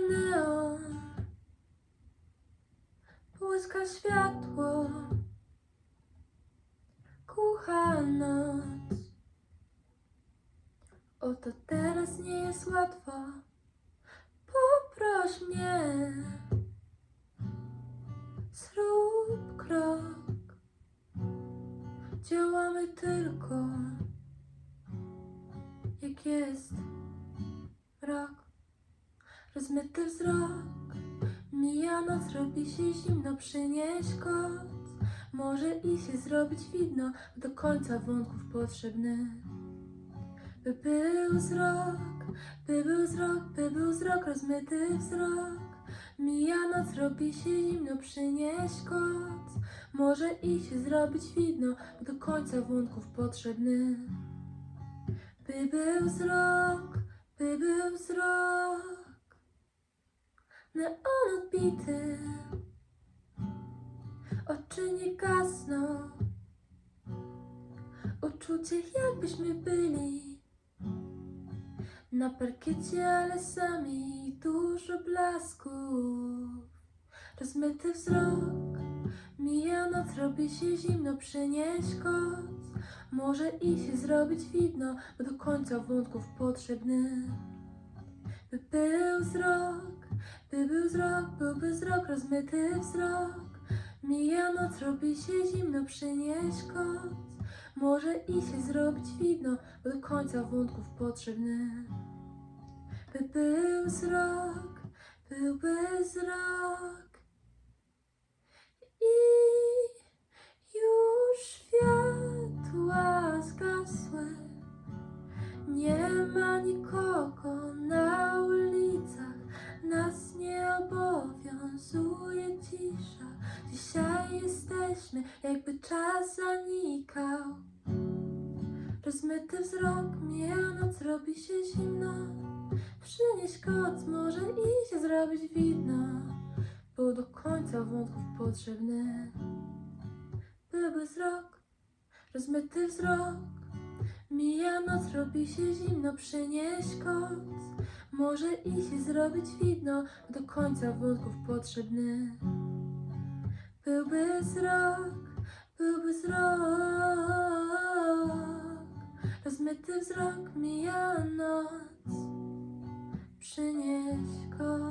neon Błyska światło. Kucha noc. Oto teraz nie jest łatwo. Poproś mnie. Zrób krok. Działamy tylko Jak jest Rok Rozmyty wzrok. Mija noc, robi się zimno Przynieś koc. Może i się zrobić widno Do końca wątków potrzebny. By był wzrok By był wzrok, by był wzrok Rozmyty wzrok. Mija noc, robi się zimno Przynieś koc. Może i się zrobić widno Do końca wątków potrzebny. By był wzrok by był wzrok neon odbity, oczy nie gasną, uczucie jakbyśmy byli na parkiecie, ale sami dużo blasków, rozmyty wzrok, mija noc, robi się zimno, przynieś koc. Może i się zrobić widno, bo do końca wątków potrzebny. By był wzrok, by był wzrok, byłby wzrok, rozmyty wzrok. Mija noc, robi się zimno, przynieś koc. Może i się zrobić widno, do końca wątków potrzebny. By był wzrok, byłby wzrok. I już światła zgasły. Nie ma nikogo jakby czas zanikał. Rozmyty wzrok, mija noc, robi się zimno. Przynieś koc, może i się zrobić widno, bo do końca wątków potrzebny byłby wzrok, rozmyty wzrok. Mija noc, robi się zimno, przynieś koc. Może i się zrobić widno, do końca wątków potrzebny. Byłby wzrok, byłby wzrok. Rozmyty wzrok, mija noc, przynieś koc.